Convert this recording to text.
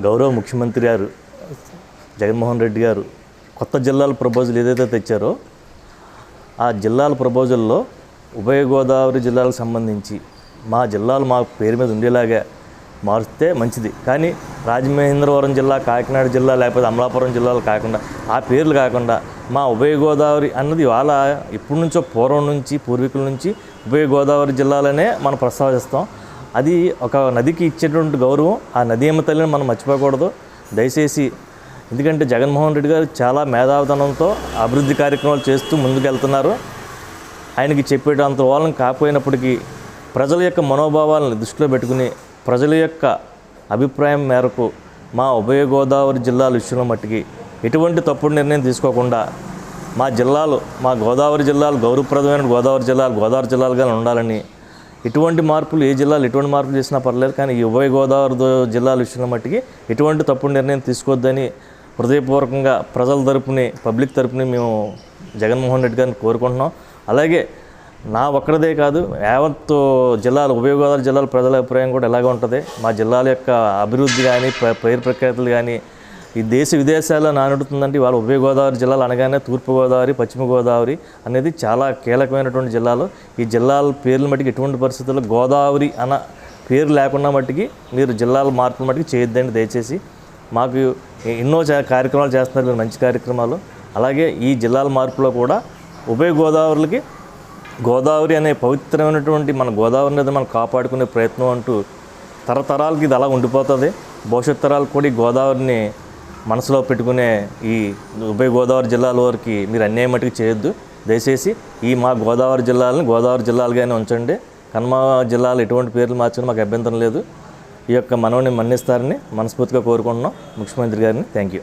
గౌరవ ముఖ్యమంత్రి గారు జగన్మోహన్ రెడ్డి గారు కొత్త జిల్లాల ప్రపోజల్ ఏదైతే తెచ్చారో ఆ జిల్లాల ప్రపోజల్లో ఉభయ గోదావరి జిల్లాలకు సంబంధించి మా జిల్లాలు మా పేరు మీద ఉండేలాగా మారిస్తే మంచిది. కానీ రాజమహేంద్రవరం జిల్లా కాకినాడ జిల్లా లేకపోతే అమలాపురం జిల్లాలు కాకుండా ఆ పేర్లు కాకుండా మా ఉభయ గోదావరి అన్నది ఇవాళ ఇప్పటి నుంచో పూర్వం నుంచి పూర్వీకుల నుంచి ఉభయ గోదావరి జిల్లాలనే మనం ప్రస్తావిస్తాం. అది ఒక నదికి ఇచ్చేటువంటి గౌరవం. ఆ నది ఏమ తల్లిని మనం మర్చిపోకూడదు. దయచేసి ఎందుకంటే జగన్మోహన్ రెడ్డి గారు చాలా మేధావితనంతో అభివృద్ధి కార్యక్రమాలు చేస్తూ ముందుకెళ్తున్నారు. ఆయనకి చెప్పేటంత వాళ్ళని కాకపోయినప్పటికీ ప్రజల యొక్క మనోభావాలను దృష్టిలో పెట్టుకుని ప్రజల యొక్క అభిప్రాయం మేరకు మా ఉభయ గోదావరి జిల్లాల విషయంలో మట్టికి ఎటువంటి తప్పుడు నిర్ణయం తీసుకోకుండా మా జిల్లాలు మా గోదావరి జిల్లాలు గౌరవప్రదమైన గోదావరి జిల్లాలు గోదావరి జిల్లాలుగా ఉండాలని ఎటువంటి మార్పులు ఏ జిల్లాలు ఎటువంటి మార్పులు చేసినా పర్లేదు కానీ ఈ ఉభయ గోదావరి జిల్లాల విషయంలో మట్టికి ఎటువంటి తప్పుడు నిర్ణయం తీసుకోవద్దని హృదయపూర్వకంగా ప్రజల తరపుని పబ్లిక్ తరపుని మేము జగన్మోహన్ రెడ్డి గారిని కోరుకుంటున్నాం. అలాగే నా ఒక్కడదే కాదు యావత్ జిల్లాలు ఉభయ గోదావరి జిల్లాల ప్రజల అభిప్రాయం కూడా ఎలాగ ఉంటుంది. మా జిల్లాల యొక్క అభివృద్ధి కానీ ప- పేరు ప్రఖ్యాతులు కానీ ఈ దేశ విదేశాల్లో నానుడుతుందంటే ఇవాళ ఉభయ గోదావరి జిల్లాలు అనగానే తూర్పుగోదావరి పశ్చిమ గోదావరి అనేది చాలా కీలకమైనటువంటి జిల్లాలు. ఈ జిల్లాల పేర్లు మట్టికి ఎటువంటి పరిస్థితుల్లో గోదావరి అన్న పేరు లేకుండా మట్టికి మీరు జిల్లాల మార్పుల మట్టికి చేయొద్దండి దయచేసి. మాకు ఎన్నో కార్యక్రమాలు చేస్తున్నారు మీరు మంచి కార్యక్రమాలు. అలాగే ఈ జిల్లాల మార్పులో కూడా ఉభయ గోదావరికి గోదావరి అనే పవిత్రమైనటువంటి మన గోదావరి నది మనం కాపాడుకునే ప్రయత్నం అంటూ తరతరాలకి ఇది అలా ఉండిపోతుంది. భవిష్యత్ తరాలు కూడా ఈ గోదావరిని మనసులో పెట్టుకునే ఈ ఉభయ గోదావరి జిల్లాల వరకు మీరు అన్యాయం మటుకు చేయొద్దు. దయచేసి ఈ మా గోదావరి జిల్లాలను గోదావరి జిల్లాలుగానే ఉంచండి. కన్మ జిల్లాలు ఎటువంటి పేర్లు మార్చడం మాకు అభ్యంతరం లేదు. ఈ యొక్క మనవుని మన్నిస్తారని మనస్ఫూర్తిగా కోరుకుంటున్నాం. ముఖ్యమంత్రి గారిని థ్యాంక్ యూ.